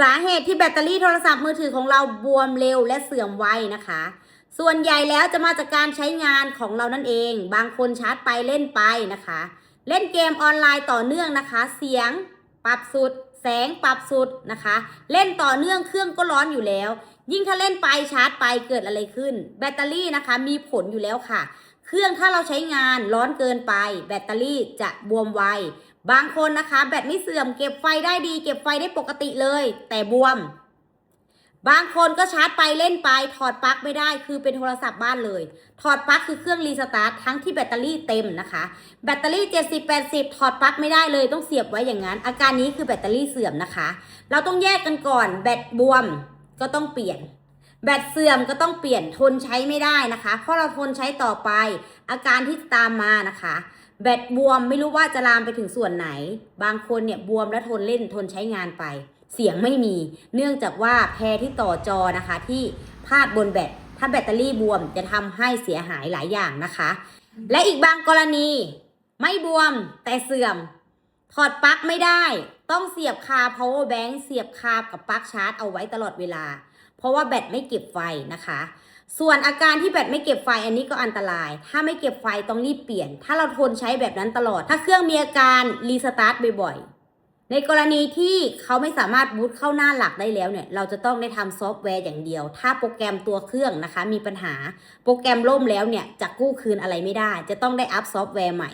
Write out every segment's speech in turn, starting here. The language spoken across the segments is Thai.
สาเหตุที่แบตเตอรี่โทรศัพท์มือถือของเราบวมเร็วและเสื่อมไวนะคะ ส่วนใหญ่แล้วจะมาจากการใช้งานของเรานั่นเอง บางคนชาร์จไปเล่นไปนะคะ เล่นเกมออนไลน์ต่อเนื่องนะคะ เสียงปรับสุด แสงปรับสุดนะคะ เล่นต่อเนื่องเครื่องก็ร้อนอยู่แล้ว ยิ่งถ้าเล่นไปชาร์จไปเกิดอะไรขึ้น แบตเตอรี่นะคะมีผลอยู่แล้วค่ะ เครื่องถ้าเราใช้งานร้อนเกินไป แบตเตอรี่จะบวมไว บางคนนะคะ แบตไม่เสื่อมเก็บไฟได้ดี เก็บไฟได้ปกติเลย แต่บวม บางคนก็ชาร์จไปเล่นไป ถอดปลั๊กไม่ได้คือเป็นโทรศัพท์บ้านเลย ถอดปลั๊กคือเครื่องรีสตาร์ททั้งที่แบตเตอรี่เต็มนะคะ แบตเตอรี่ 70 80 ถอดปลั๊กไม่ได้เลยต้องเสียบไว้อย่างนั้น อาการนี้คือแบตเตอรี่เสื่อมนะคะ เราต้องแยกกันก่อนแบตบวมก็ต้องเปลี่ยนแบตเสื่อมก็ต้องเปลี่ยนทนใช้ไม่ได้นะคะ เพราะเราทนใช้ต่อไปอาการที่ตามมานะคะ แบตบวมไม่รู้ว่าจะลามไปถึงส่วนไหน บางคนเนี่ยบวมและทนเล่นทนใช้งานไป เสียงไม่มี เนื่องจากว่าแพรที่ต่อจอนะคะที่พาดบนแบตถ้าแบตเตอรี่บวมจะทำให้เสียหายหลายอย่างนะคะ และอีกบางกรณี ไม่บวมแต่เสื่อม ถอดปลั๊กไม่ได้ ต้องเสียบคา power bank เสียบคากับปลั๊กชาร์จเอาไว้ตลอดเวลา เพราะว่าแบตไม่เก็บไฟนะคะ ส่วนอาการที่แบตไม่เก็บไฟอันนี้ก็อันตราย ถ้าไม่เก็บไฟต้องรีบเปลี่ยน ถ้าเราทนใช้แบบนั้นตลอด ถ้าเครื่องมีอาการรีสตาร์ทบ่อยๆ ในกรณีที่เขาไม่สามารถบูตเข้าหน้าหลักได้แล้วเนี่ย เราจะต้องได้ทำซอฟต์แวร์อย่างเดียว ถ้าโปรแกรมตัวเครื่องนะคะ มีปัญหา โปรแกรมล่มแล้วเนี่ยจะกู้คืนอะไรไม่ได้ จะต้องได้อัพซอฟต์แวร์ใหม่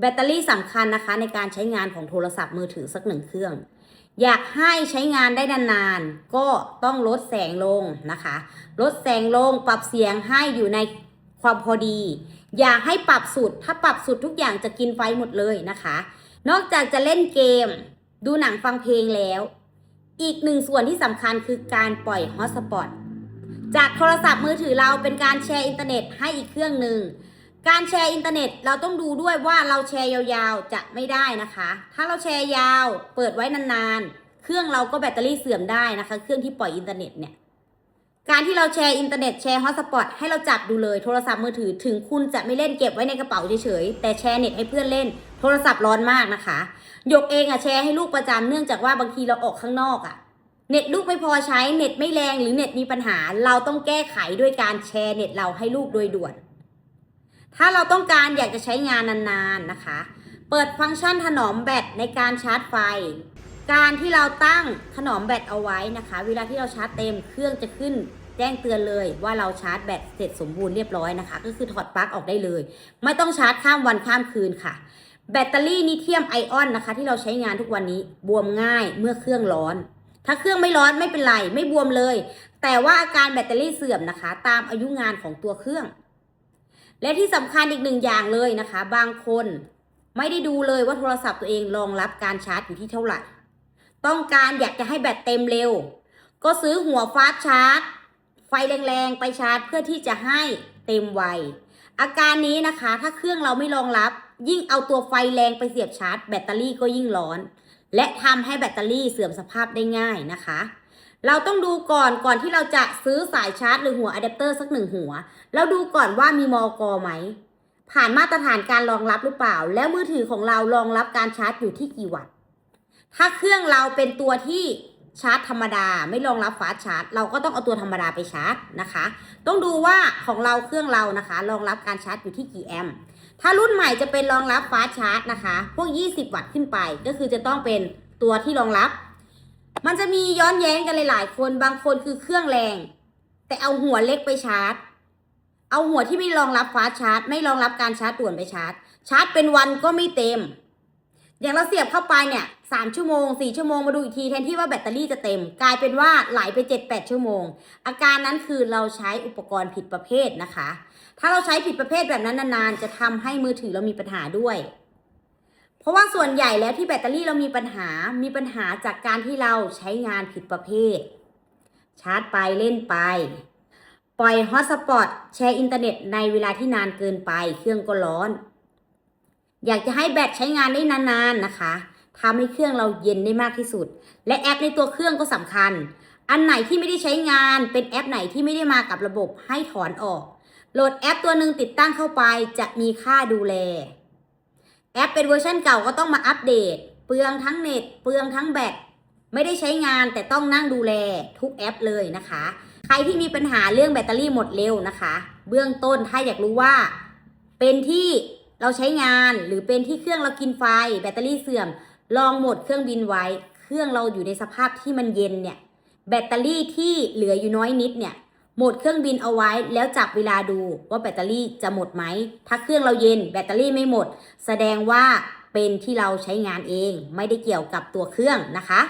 แบตเตอรี่สำคัญนะคะในการใช้งานของโทรศัพท์มือถือสักหนึ่งเครื่อง อยากให้ใช้งานได้นานๆ ก็ต้องลดแสงลงนะคะ ลดแสงลงปรับเสียงให้อยู่ในความพอดี อย่าให้ปรับสุด ถ้าปรับสุดทุกอย่างจะกินไฟหมดเลยนะคะ นอกจากจะเล่นเกม ดูหนังฟังเพลงแล้ว อีกหนึ่งส่วนที่สำคัญคือการปล่อยฮอตสปอตจากโทรศัพท์มือถือเราเป็นการแชร์อินเทอร์เน็ตให้อีกเครื่องหนึ่ง การแชร์อินเทอร์เน็ตเราต้องดูด้วยว่าเราแชร์ยาวๆจะไม่ได้นะคะ ถ้าเราแชร์ยาวเปิดไว้นานๆ เครื่องเราก็แบตเตอรี่เสื่อมได้นะคะ เครื่องที่ปล่อยอินเทอร์เน็ตเนี่ย การที่เราแชร์อินเทอร์เน็ตแชร์ฮอตสปอตให้เราจับดูเลยโทรศัพท์มือถือถึงคุณจะไม่เล่นเก็บไว้ในกระเป๋าเฉยๆแต่แชร์เน็ตให้เพื่อนเล่น โทรศัพท์ร้อนมากนะคะหยกเองอะแชร์ให้ลูกประจำเนื่องจากว่าบางทีเราออกข้างนอกอะเน็ตลูกไม่พอใช้เน็ตไม่แรงหรือเน็ตมีปัญหา เราต้องแก้ไขด้วยการแชร์เน็ตเราให้ลูกโดยด่วน ถ้าเราต้องการอยากจะใช้งานนานๆนะคะ เปิดฟังก์ชันถนอมแบตในการชาร์จไฟ การที่เราตั้งถนอมแบตเอาไว้นะคะ เวลาที่เราชาร์จเต็มเครื่องจะขึ้นแจ้งเตือนเลยว่าเราชาร์จแบตเสร็จสมบูรณ์เรียบร้อยนะคะ ก็คือถอดปลั๊กออกได้เลย ไม่ต้องชาร์จข้ามวันข้ามคืนค่ะ แบตเตอรี่นิเทียมไอออนนะคะ ที่เราใช้งานทุกวันนี้บวมง่ายเมื่อเครื่องร้อน ถ้าเครื่องไม่ร้อนไม่เป็นไร ไม่บวมเลย แต่ว่าอาการแบตเตอรี่เสื่อมนะคะ ตามอายุงานของตัวเครื่อง และที่สำคัญอีกหนึ่งอย่างเลยนะคะ บางคนไม่ได้ดูเลยว่าโทรศัพท์ตัวเองรองรับการชาร์จอยู่ที่เท่าไหร่ ต้องการอยากจะให้แบตเต็มเร็ว ก็ซื้อหัวฟาสชาร์จ ไฟแรงๆ ไปชาร์จเพื่อที่จะให้เต็มไว อาการนี้นะคะ ถ้าเครื่องเราไม่รองรับ ยิ่งเอาตัวไฟแรงไปเสียบชาร์จ แบตเตอรี่ก็ยิ่งร้อน และทำให้แบตเตอรี่เสื่อมสภาพได้ง่ายนะคะ เราต้องดูก่อนก่อนที่เราจะซื้อสายชาร์จหรือหัวอะแดปเตอร์สักหนึ่งหัว แล้วดูก่อนว่ามีมอกไหม ผ่านมาตรฐานการรองรับหรือเปล่า แล้วมือถือของเรารองรับการชาร์จอยู่ที่กี่วัตต์ ถ้าเครื่องเราเป็นตัวที่ชาร์จธรรมดาไม่รองรับฟาสชาร์จ เราก็ต้องเอาตัวธรรมดาไปชาร์จนะคะ ต้องดูว่าของเราเครื่องเรานะคะ รองรับการชาร์จอยู่ที่กี่แอมป์ถ้ารุ่นใหม่จะเป็นรองรับฟาสชาร์จนะคะ พวก 20 วัตต์ขึ้นไป ก็คือจะต้องเป็นตัวที่รองรับ มันจะมีย้อนแย้งกันหลายๆคนบางคนคือเครื่องแรง แต่เอาหัวเล็กไปชาร์จ เอาหัวที่ไม่รองรับฟ้าชาร์จ ไม่รองรับการชาร์จด่วนไปชาร์จ ชาร์จเป็นวันก็ไม่เต็ม อย่างเราเสียบเข้าไปเนี่ยสามชั่วโมงสี่ชั่วโมงมาดูอีกทีแทนที่ว่าแบตเตอรี่จะเต็ม กลายเป็นว่าไหลไปเจ็ดแปดชั่วโมง อาการนั้นคือเราใช้อุปกรณ์ผิดประเภทนะคะ ถ้าเราใช้ผิดประเภทแบบนั้นนานๆจะทำให้มือถือเรามีปัญหาด้วย เพราะว่าส่วนใหญ่แล้วที่แบตเตอรี่เรามีปัญหา มีปัญหาจากการที่เราใช้งานผิดประเภท ชาร์จไปเล่นไป ปล่อยฮอตสปอตแชร์อินเทอร์เน็ตในเวลาที่นานเกินไป เครื่องก็ร้อน อยากจะให้แบตใช้งานได้นานๆนะคะทำให้เครื่องเราเย็นได้มากที่สุด และแอปในตัวเครื่องก็สำคัญ อันไหนที่ไม่ได้ใช้งาน เป็นแอปไหนที่ไม่ได้มากับระบบให้ถอนออก โหลดแอปตัวหนึ่งติดตั้งเข้าไปจะมีค่าดูแล แอปเป็นเวอร์ชันเก่าก็ต้องมาอัปเดต เปลืองทั้งเน็ต เปลืองทั้งแบตไม่ได้ใช้งานแต่ต้องนั่งดูแลทุกแอปเลยนะคะ ใครที่มีปัญหาเรื่องแบตเตอรี่หมดเร็วนะคะ เบื้องต้นถ้าอยากรู้ว่า เป็นที่เราใช้งานหรือเป็นที่เครื่องเรากินไฟ แบตเตอรี่เสื่อม ลองหมดเครื่องบินไว้ เครื่องเราอยู่ในสภาพที่มันเย็นเนี่ย แบตเตอรี่ที่เหลืออยู่น้อยนิดเนี่ย หมดเครื่องบินเอาไว้แล้วจับเวลาดูว่าแบตเตอรี่จะหมดไหม ถ้าเครื่องเราเย็นแบตเตอรี่ไม่หมด แสดงว่าเป็นที่เราใช้งานเอง ไม่ได้เกี่ยวกับตัวเครื่องนะคะ